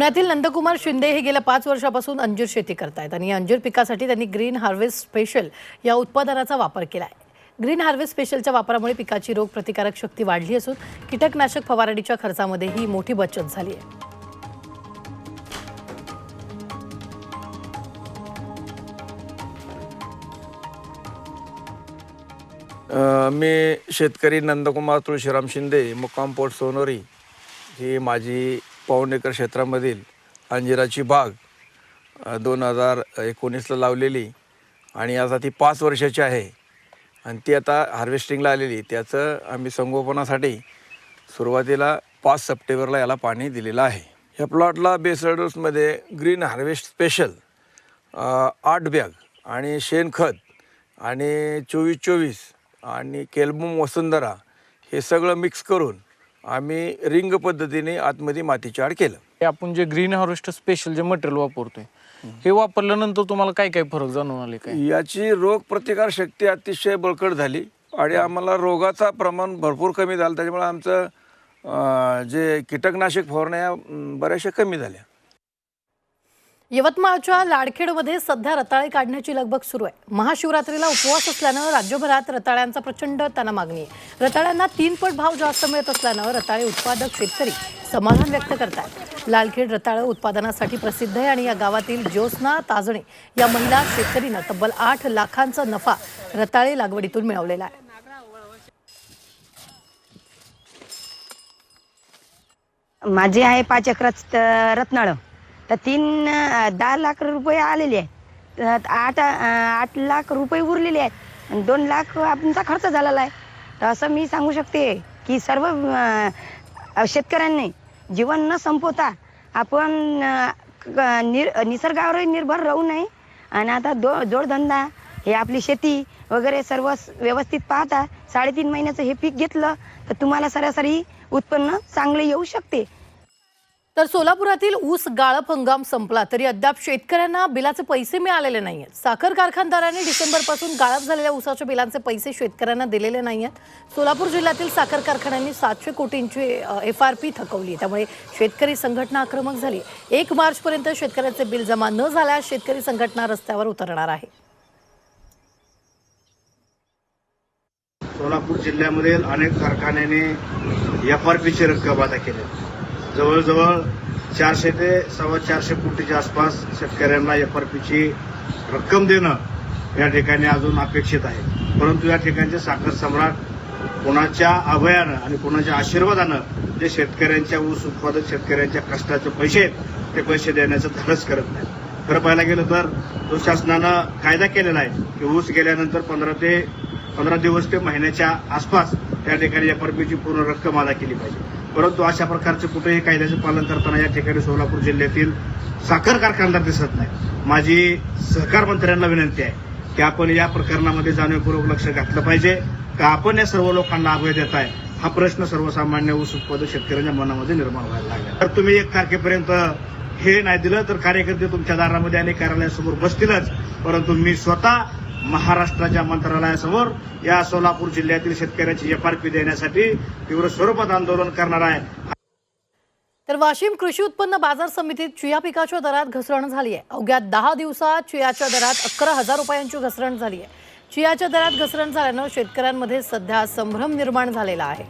पुण्यातील नंदकुमार शिंदे हे गेल्या पाच वर्षापासून अंजीर शेती करतायत आणि अंजीर पिकासाठी त्यांनी ग्रीन हार्वेस्ट स्पेशल या उत्पादनाचा वापर केला आहे ग्रीन हार्वेस्ट स्पेशलच्या वापरामुळे पिकाची रोग प्रतिकारक शक्ती वाढली असून कीटकनाशक फवारणीच्या खर्चामध्ये ही मोठी बचत झाली आहे. मी शेतकरी नंदकुमार तुळशीराम शिंदे मुक्काम पोट सोनोरी ही माझी पाऊण एकर क्षेत्रामधील अंजिराची बाग दोन हजार एकोणीसला लावलेली आणि आता ती पाच वर्षाची आहे. आणि ती आता हार्वेस्टिंगला आलेली. त्याचं आम्ही संगोपनासाठी सुरुवातीला पाच सप्टेंबरला याला पाणी दिलेलं आहे. या प्लॉटला बेसल ग्रीन हार्वेस्ट स्पेशल आठ बॅग आणि शेणखत आणि चोवीस चोवीस आणि केल्बुम वसुंधरा हे सगळं मिक्स करून आम्ही रिंग पद्धतीने आतमध्ये मातीची आड केलं. हे आपण जे ग्रीन हार्वेस्ट स्पेशल जे मटेरियल वापरतोय हे वापरल्यानंतर तुम्हाला काय काय फरक जाणून आले काय? याची रोग प्रतिकार शक्ती अतिशय बळकट झाली आणि आम्हाला रोगाचा प्रमाण भरपूर कमी झालं त्याच्यामुळे आमचं जे कीटकनाशक फवारण्या बऱ्याचशा कमी झाल्या. यवतमाळच्या लाडखेडमध्ये सध्या रताळे काढण्याची लगबग सुरू आहे. महाशिवरात्रीला उपवास असल्यानं राज्यभरात रताळ्यांचा प्रचंड त्यांना मागणी आहे. रताळ्यांना तीन पट भाव जास्त मिळत असल्यानं रताळे उत्पादक शेतकरी समाधान व्यक्त करतात लालखेड रताळं उत्पादनासाठी प्रसिद्ध आहे आणि या गावातील ज्योत्स्ना ताजणे या महिला शेतकरीनं तब्बल आठ लाखांचा नफा रताळे लागवडीतून मिळवलेला आहे. माझे आहे पाच एकरात रत्नाळं. तर तीन दहा लाख रुपये आलेले आहे तर आठ आठ लाख रुपये उरलेले आहेत. आणि दोन लाख आपणचा खर्च झालेला आहे. तर असं मी सांगू शकते की सर्व शेतकऱ्यांनी जीवन न संपवता आपण निर निसर्गावरही निर्भर राहू नये. आणि आता दो जोडधंदा हे आपली शेती वगैरे सर्व व्यवस्थित पाहता साडेतीन महिन्याचं हे पीक घेतलं तर तुम्हाला सरासरी उत्पन्न चांगले येऊ शकते. तर सोलापुरातील ऊस गाळप हंगाम संपला तरी अद्याप शेतकऱ्यांना बिलाचे पैसे मिळालेले नाही आहेत साखर कारखानदारांनी डिसेंबरपासून गाळप झालेल्या ऊसाच्या बिलांचे पैसे शेतकऱ्यांना दिलेले नाही आहेत सोलापूर जिल्ह्यातील साखर कारखान्यांनी सातशे कोटींची एफ आर पी थकवली. त्यामुळे शेतकरी संघटना आक्रमक झाली. एक मार्चपर्यंत शेतकऱ्याचे बिल जमा न झाल्यास शेतकरी संघटना रस्त्यावर उतरणार आहे. सोलापूर जिल्ह्यामधील अनेक कारखान्यांनी एफ आर पीची रक्कम आता केली. जवळजवळ चारशे ते सव्वा चारशे कोटीच्या आसपास शेतकऱ्यांना एफ आर पीची रक्कम देणं या ठिकाणी अजून अपेक्षित आहे. परंतु या ठिकाणचे साखर सम्राट कोणाच्या अभयानं आणि कोणाच्या आशीर्वादानं जे शेतकऱ्यांच्या ऊस उत्पादक शेतकऱ्यांच्या कष्टाचे पैसे आहेत ते पैसे देण्याचं धाडस करत नाही खरं पाहायला गेलं तर तो शासनानं कायदा केलेला आहे की ऊस गेल्यानंतर पंधरा ते पंधरा दिवस ते महिन्याच्या आसपास त्या ठिकाणी एफ आर पीची पूर्ण रक्कम अदा केली पाहिजे. परंतु अशा प्रकारचे कुठेही कायद्याचे पालन करताना या ठिकाणी सोलापूर जिल्ह्यातील साखर कारखानदार दिसत नाही. माझी सहकार मंत्र्यांना विनंती आहे की आपण या प्रकरणामध्ये जाणीवपूर्वक लक्ष घातलं पाहिजे का आपण या सर्व लोकांना अभय देत आहे? हा प्रश्न सर्वसामान्य ऊस उत्पादक शेतकऱ्यांच्या मनामध्ये निर्माण व्हायला लागला. तर तुम्ही एक तारखेपर्यंत हे नाही दिलं तर कार्यकर्ते तुमच्या दारामध्ये आणि कार्यालयासमोर बसतीलच. परंतु मी स्वतः महाराष्ट्राच्या मंत्रालयासमोर या सोलापूर जिल्ह्यातील शेतकऱ्याची एफआरपी देण्यासाठी तीव्र स्वरूपात आंदोलन करणार आहे. तर वाशिम कृषी उत्पन्न बाजार समितीत चिया पिकाच्या दरात घसरण झाली आहे. अवघ्या दहा दिवसात चियाच्या दरात अकरा हजार रुपयांची घसरण झाली आहे. चियाच्या दरात घसरण झाल्यानं शेतकऱ्यांमध्ये सध्या संभ्रम निर्माण झालेला आहे.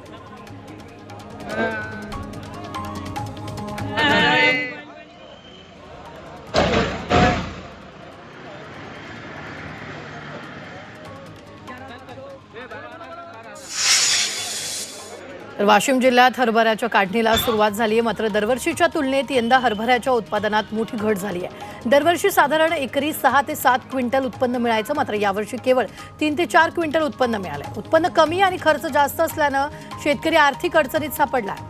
तर वाशिम जिल्ह्यात हरभऱ्याच्या काढणीला सुरुवात झाली आहे. मात्र दरवर्षीच्या तुलनेत यंदा हरभऱ्याच्या उत्पादनात मोठी घट झाली आहे. दरवर्षी साधारण एकरी सहा ते सात क्विंटल उत्पन्न मिळायचं मात्र यावर्षी केवळ तीन ते चार क्विंटल उत्पन्न मिळालं उत्पन्न कमी आणि खर्च जास्त असल्यानं शेतकरी आर्थिक अडचणीत सापडला आहे.